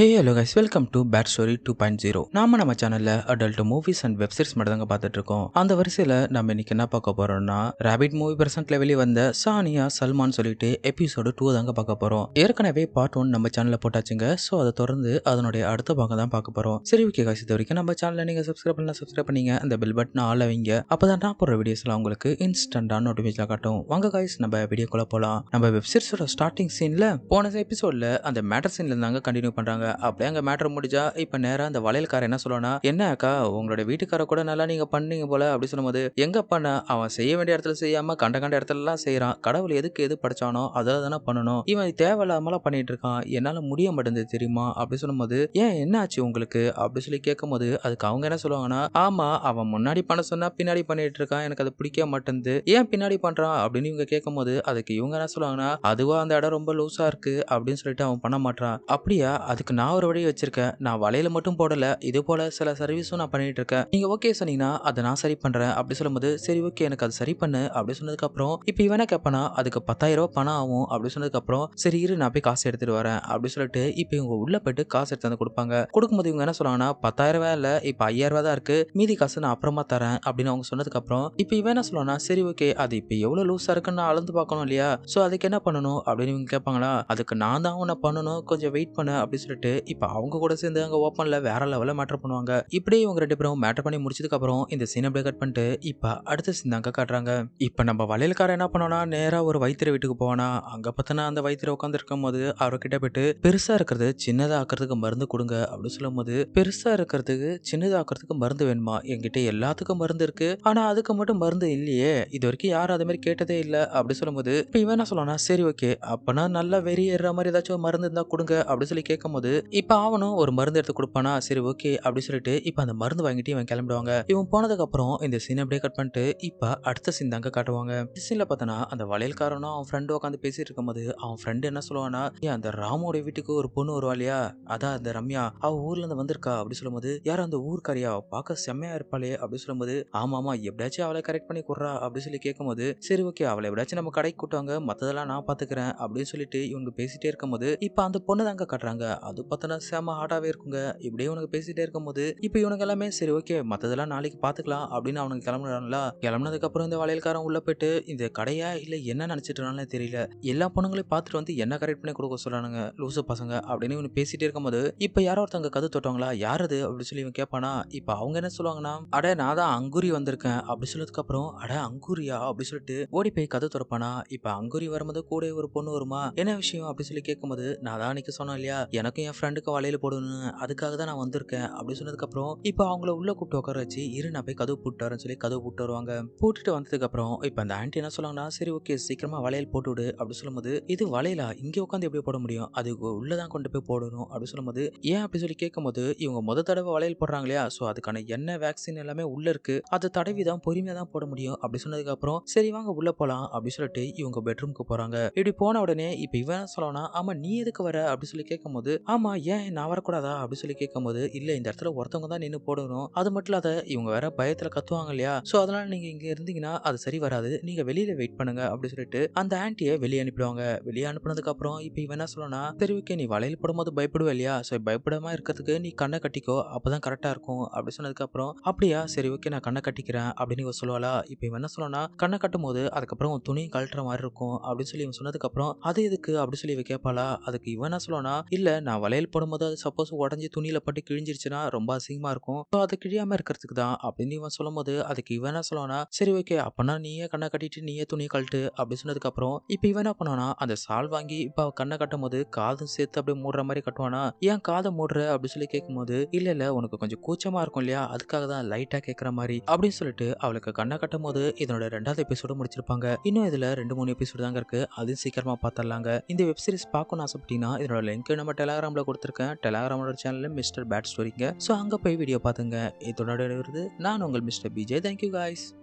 Hey hello guys welcome to bad story two point zero நாம நம்ம சேனல்ல adult movies and web series மட்டும் தாங்க பார்த்துட்டு இருக்கோம் அந்த வரிசையில நம்ம இன்னைக்கு என்ன பார்க்க போறோம்னா ராபிட் மூவி பிரசன்ட்ல வெளியே வந்த சானியா சல்மான் சொல்லிட்டு எபிசோடு டூ தாங்க பார்க்க போறோம். ஏற்கனவே பார்ட் ஒன் நம்ம சேனல்ல போட்டாச்சுங்க ஸோ அதை தொடர்ந்து அதனுடைய அடுத்த பாகம் தான் பார்க்க போறோம். சரி ஓகே காசி இது வரைக்கும் நம்ம சேனலை நீங்க சப்ஸ்கிரைப் பண்ணலாம் சப்ஸ்கிரைப் பண்ணீங்க அந்த பெல் பட்டன் ஆள் வைங்க. அப்பதான் நான் போடுற வீடியோஸ்லாம் உங்களுக்கு இன்ஸ்டன்டா நோட்டிஃபிகேஷன் காட்டும். வாங்க காய்ஸ் நம்ம வீடியோக்குள்ள போலாம். நம்ம வெப் சீரிஸோட ஸ்டார்டிங் சீன்ல போன எபிசோட்ல அந்த மேட்டர் சீன்ல இருந்தாங்க கண்டினியூ பண்றாங்க. அப்படியே அங்கே மேட்ரு முடிஞ்சா இப்போ நேராக அந்த வளையல்காரன் என்ன சொல்லனா என்ன அக்கா உங்களோட வீட்டுக்கார கூட நல்லா நீங்க பண்ணீங்க போல அப்படி சொல்லும்போது எங்க பண்ண அவன் செய்ய வேண்டிய இடத்துல செய்யாம கண்ட கண்ட இடத்துலலாம் செய்கிறான் செய்யறான் கடவுள் எதுக்கு எது படிச்சானோ அதில் தானே பண்ணணும். இவன் தேவையில்லாமலாம் பண்ணிட்டு இருக்கான். என்னால் முடிய மாட்டேங்குது தெரியுமா? அப்படி சொல்லும்போது ஏன் என்ன ஆச்சு உங்களுக்கு? அப்படி சொல்லி கேட்கும்போது அதுக்கு அவங்க என்ன சொல்லுவாங்கன்னா ஆமா அவன் முன்னாடி பண்ண சொன்னா பின்னாடி பண்ணிட்டு இருக்கான். எனக்கு அது பிடிக்க மாட்டேங்குது. ஏன் பின்னாடி பண்றான்? அப்படின்னு இவங்க கேட்கும்போது அதுக்கு இவங்க என்ன சொல்லுவாங்கன்னா அதுவா அந்த இடம் ரொம்ப லூஸா இருக்கு. அப்படின்னு சொல்லிட்டு அவன் பண்ண மாட்டான் அப்படியா? அதுக்கு நான் ஒரு வழி வச்சிருக்கேன். நான் வலையில மட்டும் போடல. இது போல சில சர்வீஸும் நான் பண்ணிட்டு இருக்கேன். நீங்க ஓகே சொன்னீங்கன்னா அதை நான் சரி பண்றேன். அப்படி சொல்லும்போது சரி ஓகே எனக்கு அது சரி பண்ணு. அப்படி சொன்னதுக்கு அப்புறம் இப்போ இவனை கேட்பானா அதுக்கு பத்தாயிரம் ரூபாய் பணம் ஆகும். அப்படி சொன்னதுக்கு அப்புறம் சரி இரு நான் போய் காசு எடுத்துட்டு வரேன். அப்படி சொல்லிட்டு இப்போ இவங்க உள்ள போயிட்டு காசு எடுத்து வந்து கொடுப்பாங்க. கொடுக்கும்போது இவங்க என்ன சொல்லுவாங்கன்னா பத்தாயிரம் ரூபாய் இல்ல இப்போ ஐயாயிரம் ரூபாய் தான் இருக்கு. மீதி காசு நான் அப்புறமா தரேன். அப்படின்னு அவங்க சொன்னதுக்கு அப்புறம் இப்போ இவன் என்ன சொல்லுவானா சரி ஓகே அது இப்போ எவ்வளவு லூஸா இருக்குன்னு நான் அளந்து பார்க்கணும் இல்லையா? ஸோ அதுக்கு என்ன பண்ணணும்? அப்படின்னு இவங்க கேட்பாங்களா அதுக்கு நான் தான் உன்னை பண்ணணும். கொஞ்சம் வெயிட் பண்ண. அப்படின்னு சொல்லிட்டு இப்போ அவங்க கூட சேர்ந்து அங்கே ஓப்பனில் வேற லெவலில் மேட்டர் பண்ணுவாங்க. இப்படியே இவங்க ரெண்டு பேரும் மேட்டர் பண்ணி முடிச்சதுக்கு அப்புறம் இந்த சீன் அப்படியே கட் பண்ணிட்டு இப்போ அடுத்த சீன் அங்கே காட்டுறாங்க. இப்போ நம்ம வளையல்காரன் என்ன பண்ணோம்னா நேராக ஒரு வைத்திர வீட்டுக்கு போவானா? அங்கே பார்த்தோன்னா அந்த வைத்திர உட்காந்துருக்கும் போது அவர்கிட்ட போயிட்டு பெருசாக இருக்கிறது சின்னதாக்குறதுக்கு மருந்து கொடுங்க அப்படின்னு சொல்லும் போது பெருசாக இருக்கிறதுக்கு சின்னதாக்குறதுக்கு மருந்து வேணுமா? என்கிட்ட எல்லாத்துக்கும் மருந்து இருக்கு. ஆனால் அதுக்கு மட்டும் மருந்து இல்லையே. இது வரைக்கும் யாரும் அது மாதிரி கேட்டதே இல்லை அப்படி சொல்லும்போது இப்போ இவன் என்ன சொல்லனா சரி ஓகே அப்பனா நல்லா வெறியேற மாதிரி ஏதாச்சும் ஒரு மருந்து இருந்தா கொடுங்க அப்படின்னு சொல்லி போது இப்போ அவனும் ஒரு மருந்து எடுத்து கொடுப்பானா? சரி ஓகே அப்படின்னு சொல்லிட்டு இப்போ அந்த மருந்து வாங்கிட்டு இவன் கிளம்பிடுவாங்க. இவன் போனதுக்கு அப்புறம் இந்த சீன் அப்படியே கட் பண்ணிட்டு இப்போ அடுத்த சீன் தாங்க காட்டுவாங்க. சீன்ல பார்த்தனா அந்த வளையல்காரனும் அவன் ஃப்ரெண்டு உட்காந்து பேசிட்டு இருக்கும்போது அவன் ஃப்ரெண்டு என்ன சொல்லுவானா ஏன் அந்த ராமோட வீட்டுக்கு ஒரு பொண்ணு வருவா இல்லையா? அதான் அந்த ரம்யா. அவ ஊர்ல இருந்து வந்திருக்கா அப்படின்னு சொல்லும்போது யாரும் அந்த ஊர்க்காரியா? பார்க்க செம்மையா இருப்பாளே அப்படின்னு சொல்லும்போது ஆமா ஆமா எப்படியாச்சும் அவளை கரெக்ட் பண்ணி கொடுறா அப்படின்னு சொல்லி கேட்கும்போது சரி ஓகே அவளை எப்படியாச்சும் நம்ம கடைக்கு கூட்டுவாங்க மத்ததெல்லாம் நான் பாத்துக்கிறேன் அப்படின்னு சொல்லிட்டு இவங்க பேசிட்டே இருக்கும்போது இப்போ அந்த பொண்ணு தாங்க காட்டுறாங்க. அது பார்த்தோன்னா செம ஹாட்டாகவே இருக்குங்க. இப்படியே உனக்கு பேசிட்டே இருக்கும்போது இப்போ இவனுக்கு எல்லாமே சரி ஓகே மற்றதெல்லாம் நாளைக்கு பார்த்துக்கலாம் அப்படின்னு அவனுக்கு கிளம்புறான்ல கிளம்புனதுக்கப்புறம் இந்த வளையல்காரன் உள்ள போயிட்டு இந்த கடையா இல்லை என்ன நினச்சிட்டு தெரியல. எல்லா பொண்ணுங்களையும் பார்த்துட்டு வந்து என்ன கரெக்ட் பண்ணி கொடுக்க சொல்கிறானுங்க லூசு பசங்க அப்படின்னு இவனு பேசிட்டே இருக்கும்போது இப்போ யாரோ ஒருத்தவங்க கது தொட்டவங்களா? யார் அது? அப்படின்னு சொல்லி இவன் கேட்பானா இப்போ அவங்க என்ன சொல்லுவாங்கன்னா அட நான் தான் அங்குரி வந்திருக்கேன் அப்படி சொன்னதுக்கப்புறம் அட அங்குரியா? அப்படி சொல்லிட்டு ஓடி போய் கதை திறப்பானா இப்போ அங்குரி வரும்போது கூட ஒரு பொண்ணு வருமா? என்ன விஷயம்? அப்படி சொல்லி கேட்கும்போது நான் தான் அன்னைக்கு சொன்னேன் இல்லையா? எனக்கும் என் ஃப்ரெண்டுக்கு வலையில் போடணும் அதுக்காக தான் நான் வந்திருக்கேன். அப்படி சொன்னதுக்கப்புறம் இப்போ அவங்கள உள்ள கூப்பிட்டு உட்கார வச்சு இரு நான் போய் கதவு போட்டு வரேன்னு சொல்லி கதவு போட்டு வருவாங்க. போட்டுட்டு வந்ததுக்கப்புறம் இப்போ அந்த ஆன்ட்டி என்ன சொல்லுவாங்கன்னா சரி ஓகே சீக்கிரமாக வளையல் போட்டு விடு. அப்படி சொல்லும்போது இது வளையலா? இங்கே உட்காந்து எப்படி போட முடியும்? அது உள்ளதான் கொண்டு போய் போடணும். அப்படின்னு சொல்லும்போது ஏன் அப்படி சொல்லி கேட்கும்போது இவங்க முத தடவை வளையல் போடுறாங்க இல்லையா? ஸோ அதுக்கான என்ன வேக்சின் எல்லாமே உள்ள இருக்கு. அதை தடவி தான் பொறுமையாக தான் போட முடியும். அப்படி சொன்னதுக்கப்புறம் சரி வாங்க உள்ள போகலாம் அப்படின்னு சொல்லிட்டு இவங்க பெட்ரூம்க்கு போகிறாங்க இப்படி போன உடனே இப்போ இவன் என்ன ஆமாம் நீ எதுக்கு வர? அப்படின்னு சொல்லி கேட்கும்போது ஆமாம் ஏன் நான் வரக்கூடாதா? அப்படின்னு சொல்லி கேட்கும்போது இல்லை இந்த இடத்துல ஒருத்தவங்க தான் நின்று போடணும். அது மட்டும் இல்லாத இவங்க வேற பயத்தில் கத்துவாங்க இல்லையா? ஸோ அதனால நீங்கள் இங்கே இருந்தீங்கன்னா அது சரி வராது. நீங்கள் வெளியில் வெயிட் பண்ணுங்க அப்படின்னு சொல்லிட்டு அந்த ஆன்ட்டியை வெளியே அனுப்பிடுவாங்க. வெளியே அனுப்புனதுக்கப்புறம் இப்போ இவன் என்ன சொல்லணும்னா சரி ஓகே நீ வலையில் போடும்போது பயப்படுவ இல்லையா? ஸோ பயப்படாமல் இருக்கிறதுக்கு நீ கண்ணை கட்டிக்கோ அப்பதான் கரெக்டாக இருக்கும் அப்படி சொன்னதுக்கப்புறம் அப்படியா? சரி ஓகே நான் கண்ணை கட்டிக்கிறேன் அப்படின்னு இவன் சொல்லுவாளா? இப்போ இவன் என்ன சொல்லணும்னா கண்ணை கட்டும் போது அதுக்கப்புறம் உன் துணியும் கழட்டுற மாதிரி இருக்கும் அப்படின்னு சொல்லி இவன் சொன்னதுக்கப்புறம் அது எதுக்கு? அப்படி சொல்லி இவன் கேட்பாளா? அதுக்கு இவன் என்ன சொல்லணும்னா இல்லை நான் வளையல் போடும்போது அது சப்போஸ் உடஞ்சி துணியில் பட்டு கிழிஞ்சிருச்சுன்னா ரொம்ப அசிங்கமாக இருக்கும். ஸோ அது கிழியாமல் இருக்கிறதுக்கு தான் அப்படின்னு இவன் சொல்லும்போது அதுக்கு இவன் என்ன சொல்லுவானா சரி ஓகே அப்போனா நீயே கண்ணை கட்டிட்டு நீயே துணியை கழட்டு அப்படி சொன்னதுக்கப்புறம் இப்போ இவன் என்ன பண்ணுவானா அந்த சால் வாங்கி இப்போ கண்ணை கட்டும் போது காதும் சேர்த்து அப்படியே மூடுற மாதிரி கட்டுவானா ஏன் காதை மூடுற? அப்படின்னு சொல்லி கேட்கும்போது இல்ல இல்ல உனக்கு கொஞ்சம் கூச்சமா இருக்கும் இல்லையா? அதுக்காக தான் லைட்டா கேட்குற மாதிரி அப்படின்னு சொல்லிட்டு அவளுக்கு கண்ணை கட்டும் போது இதனோட ரெண்டாவது எபிசோடு முடிச்சிருப்பாங்க. இன்னும் இதுல ரெண்டு மூணு எபிசோடு தாங்க இருக்கு. அதையும் சீக்கிரமா பார்த்துடலாங்க இந்த வெப் சீரிஸ் பார்க்கணும்னு ஆசைப்பட்டீங்கன்னா இதனோட லிங்க் நம்ம டெலாகிராம்ல கொடுத்துருக்கேன். டெலாகிராமோட சேனல் மிஸ்டர் பேட் ஸ்டோரிங்க ஸோ அங்கே போய் வீடியோ பார்த்துங்க. இதோட வருது நான் உங்கள் மிஸ்டர் பிஜே தேங்க்யூ காய்ஸ்